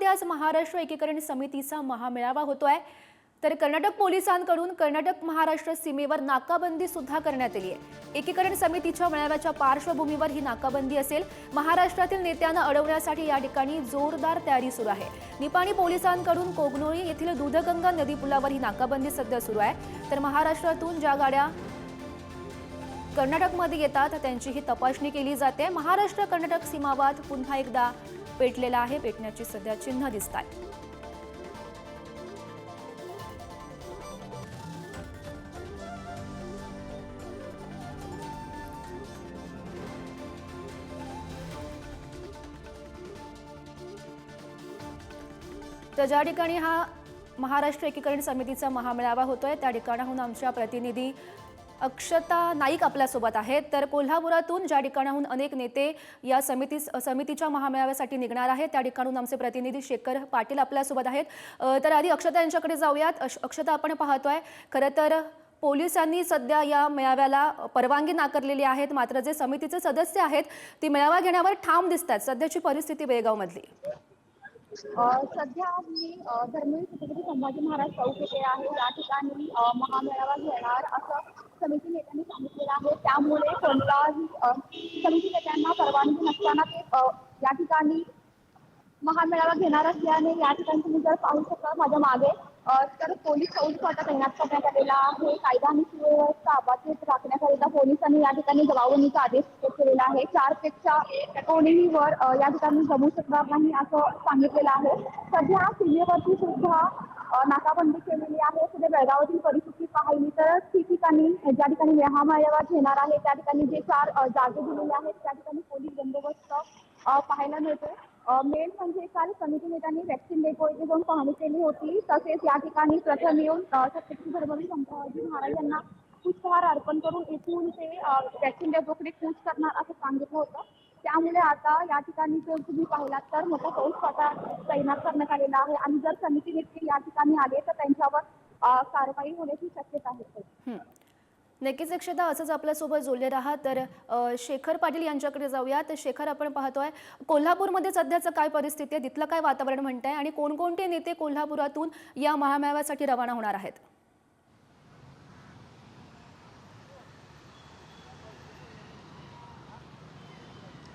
बेळगावमध्ये आज महाराष्ट्र एकीकरण समितीचा महामेळावा होतोय. तर कर्नाटक पोलिसांकडून कर्नाटक महाराष्ट्र सीमेवर नाकाबंदी सुद्धा करण्यात आली आहे एकीकरण समितीच्या मेळाव्याच्या पार्श्वभूमीवर ही नाकाबंदी असेल. महाराष्ट्रातील नेत्यांना अडवण्यासाठी या ठिकाणी जोरदार तयारी सुरू आहे. निपाणी पोलिसांकडून कोगनोळी येथील दूधगंगा नदी पुलावर ही नाकाबंदी सध्या सुरू आहे. तर महाराष्ट्रातून ज्या गाड्या कर्नाटकमध्ये येतात त्यांची ही तपासणी केली जाते. महाराष्ट्र कर्नाटक सीमावाद पुन्हा एकदा पेटलेला आहे. पेटण्याची सध्या चिन्ह दिसत आहेत तर ज्या ठिकाणी हा महाराष्ट्र एकीकरण समितीचा महामेळावा होतोय त्या ठिकाणाहून आमच्या प्रतिनिधी अक्षता नाईक आपल्यासोबत आहेत. तर कोल्हापुरातून ज्या ठिकाणाहून अनेक नेते या समिती समितीच्या महामेळाव्यासाठी निघणार आहेत त्या ठिकाणून आमचे प्रतिनिधी शेखर पाटील आपल्यासोबत आहेत. तर आधी अक्षता यांच्याकडे जाऊयात. अक्षता आपण पाहतोय खरं तर पोलिसांनी सध्या या मेळाव्याला परवानगी नाकारलेली आहेत. मात्र जे समितीचे सदस्य आहेत ती मेळावा घेण्यावर ठाम दिसतात सध्याची परिस्थिती बेळगावमधली. सध्या मी धर्मवीर छत्रपती संभाजी महाराज चौक येथे आहे. या ठिकाणी महामेळावा घेणार असं समिती नेत्यांनी सांगितलेलं आहे. त्यामुळे कोणताही समिती नेत्यांना परवानगी नसताना ते या ठिकाणी महामेळावा घेणार असल्याने या ठिकाणी तुम्ही जर पाहू शकता माझ्या मागे तर पोलीस चौक फाटा तैनात करण्यात आलेला आहे. कायदा आणि सुव्यवस्था अबाधित राखण्याकरिता पोलिसांनी या ठिकाणी जबाबदारीचा आदेश केलेला आहे. चारपेक्षा कोणीही वर या ठिकाणी जमू शकणार नाही असं सांगितलेलं आहे. सध्या सीमेवरती सुद्धा नाकाबंदी केलेली आहे. सध्या बेळगावातील परिस्थिती पाहिली तर ठिकठिकाणी ज्या ठिकाणी मेळावा घेणार आहे त्या ठिकाणी जे चार जागे दिलेले आहेत त्या ठिकाणी पोलीस बंदोबस्त पाहायला मिळतोय मेन म्हणजे काल समिती नेत्यांनी वॅक्सिन डेपोची जाऊन पाहणी केली होती. तसेच या ठिकाणी प्रथम येऊन छत्रपती धर्मवीर संभाजी महाराज यांना पुष्पहार अर्पण करून इथून ते वॅक्सिन डेपोकडे कूच करणार असं सांगितलं होतं. त्यामुळे आता या ठिकाणी जर तुम्ही पाहिलात तर मोठा पाऊस आता तैनात करण्यात आलेला आहे. आणि जर समिती नेते या ठिकाणी आले तर त्यांच्यावर कारवाई होण्याची शक्यता आहे. नक्कीच अक्षता असंच आपल्यासोबत जोडले राहा. तर शेखर पाटील यांच्याकडे जाऊया तर शेखर आपण पाहतोय कोल्हापूरमध्ये सध्याचं काय परिस्थिती आहे? तिथलं काय वातावरण म्हणत आहे आणि कोणकोणते नेते कोल्हापुरातून या महामेळाव्यासाठी रवाना होणार आहेत?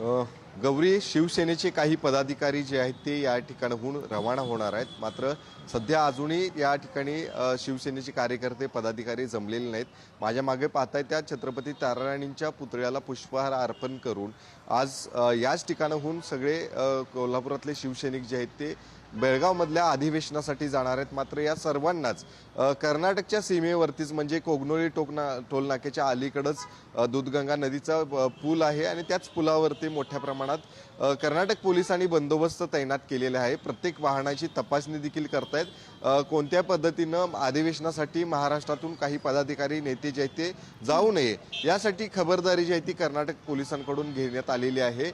गौरी शिवसेनेचे काही पदाधिकारी जे आहेत ते या ठिकाणाहून रवाना होणार आहेत. मात्र सध्या अजूनही या ठिकाणी शिवसेनेचे कार्यकर्ते पदाधिकारी जमलेले नाहीत. माझ्या मागे पाहताय त्या छत्रपती ताराराणींच्या पुतळ्याला पुष्पहार अर्पण करून आज याच ठिकाणाहून सगळे कोल्हापुरातले शिवसैनिक जे आहेत ते बेळगावमधल्या अधिवेशनासाठी जाणार आहेत मात्र या सर्वांनाच कर्नाटकच्या सीमेवरतीच म्हणजे कोगनोळी टोकना टोलनाक्याच्या अलीकडंच दूधगंगा नदीचा पूल आहे आणि त्याच पुलावरती मोठ्या प्रमाणात कर्नाटक पोलिसांनी बंदोबस्त तैनात केलेला आहे. प्रत्येक वाहनाची तपासणी देखील करतायत. कोणत्या पद्धतीनं अधिवेशनासाठी महाराष्ट्रातून काही पदाधिकारी नेते जे आहेत ते जाऊ नये यासाठी खबरदारी जी आहे ती कर्नाटक पोलिसांकडून घेण्यात आलेली आहे.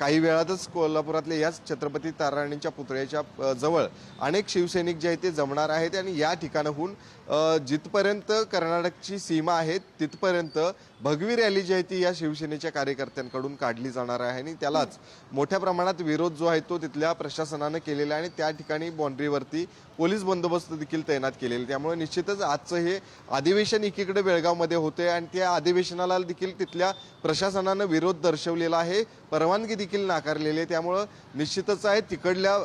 काही वेळातच कोल्हापुरातल्या याच छत्रपती ताराराणींच्या पुतळ्याच्या जवळ अनेक शिवसैनिक जे आहेत ते जमणार आहेत आणि या ठिकाणाहून जिथपर्यंत कर्नाटकची सीमा आहे तिथपर्यंत भगवी रॅली जी आहे ती या शिवसेनेच्या कार्यकर्त्यांकडून काढली जाणार आहे आणि त्यालाच मोठ्या प्रमाणात विरोध जो आहे तो तिथल्या प्रशासनानं केलेला आहे आणि त्या ठिकाणी बाँड्रीवरती पोलीस बंदोबस्त देखील तैनात केलेले त्यामुळे निश्चितच आजचं हे अधिवेशन एकीकडे बेळगावमध्ये होते आणि त्या अधिवेशनाला देखील तिथल्या प्रशासनानं विरोध दर्शवलेला आहे परवानगी देखील नाकारलेली आहे. त्यामुळं निश्चितच आहे तिकडल्या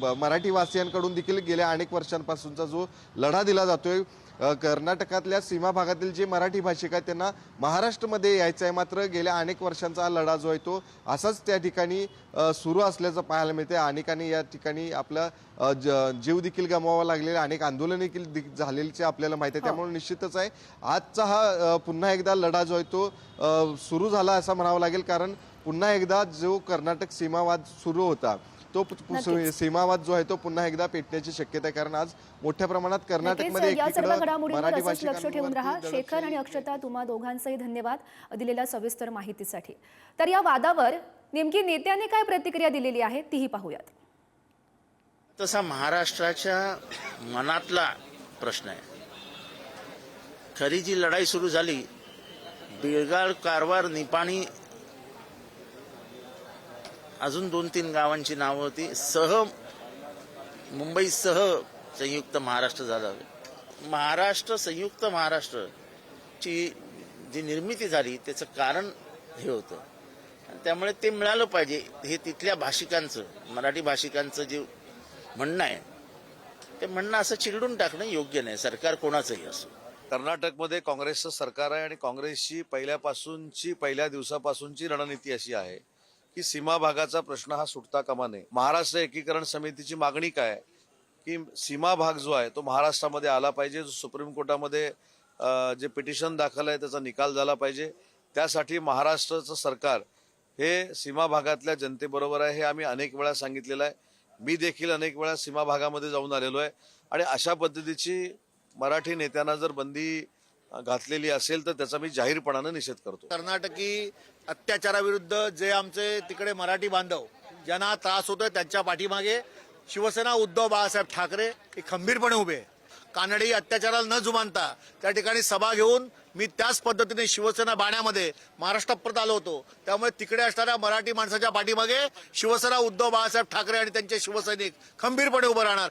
ब- मराठीवासियांकडून देखील गेल्या अनेक वर्षांपासूनचा जो लढा दिला जातो अ, कर्नाटकातल्या सीमा भागातील जे मराठी भाषिक आहेत त्यांना महाराष्ट्रामध्ये यायचं आहे. मात्र गेल्या अनेक वर्षांचा हा लढा जो आहे तो असाच त्या ठिकाणी सुरू असल्याचं पाहायला मिळते अनेकांनी या ठिकाणी आपला ज- जीव देखील गमवावा लागलेले अनेक आंदोलन देखील दि- झालेले आपल्याला माहिती आहे. त्यामुळे निश्चितच आहे. आजचा हा पुन्हा एकदा लढा जो आहे तो सुरू झाला असं म्हणावं लागेल. कारण पुन्हा एकदा जो कर्नाटक सीमावाद सुरू होता तो. सीमावाद जो आहे तो पुन्हा एकदा पेटण्याची शक्यता आहे. कारण आज मोठ्या प्रमाणात कर्नाटकमध्ये या सर्व घडामोडींवर लक्ष ठेवून राहा. शेखर आणि अक्षता तुम्हा दोघांचंही धन्यवाद दिलेल्या सविस्तर माहितीसाठी. तर या वादावर नेमकी नेत्याने काय प्रतिक्रिया दिलेली आहे तीही पाहूयात. तसा महाराष्ट्राच्या मनातला प्रश्न आहे. खरी जी लढाई सुरू झाली बेळगाव कारवार निपाणी अजून दोन तीन गावांची नावं होती. सह मुंबईसह संयुक्त महाराष्ट्र झाला. महाराष्ट्र संयुक्त महाराष्ट्रची जी निर्मिती झाली त्याचं कारण हे होतं. त्यामुळे ते मिळालं पाहिजे. हे तिथल्या भाषिकांचं मराठी भाषिकांचं जे म्हणणं आहे ते म्हणणं असं चिरडून टाकणं योग्य नाही. सरकार कोणाचंही असो. कर्नाटकमध्ये काँग्रेसचं सरकार आहे आणि काँग्रेसची पहिल्यापासूनची पहिल्या दिवसापासूनची रणनीती अशी आहे. की सीमा भागाचा प्रश्न हा सुटता कामा नये. महाराष्ट्र एकीकरण समितीची मागणी काय? की सीमा भाग जो आहे तो महाराष्ट्रामध्ये आला पाहिजे जो सुप्रीम कोर्टामध्ये जे पिटिशन दाखल आहे त्याचा निकाल झाला पाहिजे. त्यासाठी महाराष्ट्राचं सरकार हे सीमा भागातल्या जनतेबरोबर आहे हे आम्ही अनेक वेळा सांगितलेलं आहे. मी देखील अनेक वेळा सीमा भागामध्ये जाऊन आलेलो आहे. आणि अशा पद्धतीची मराठी नेत्यांना जर बंदी घातलेली असेल तर त्याचा मी जाहीरपणानं निषेध करतो. कर्नाटकी अत्याचाराविरुद्ध जे आमचे तिकडे मराठी बांधव ज्यांना त्रास होतोय त्यांच्या पाठीमागे शिवसेना उद्धव बाळासाहेब ठाकरे हे खंबीरपणे उभे कानडी अत्याचाराला न जुमानता त्या ठिकाणी सभा घेऊन मी त्याच पद्धतीने शिवसेना बाण्यामध्ये महाराष्ट्रात परत आलो होतो. त्यामुळे तिकडे असणाऱ्या मराठी माणसाच्या पाठीमागे शिवसेना उद्धव बाळासाहेब ठाकरे आणि त्यांचे शिवसैनिक खंबीरपणे उभं राहणार.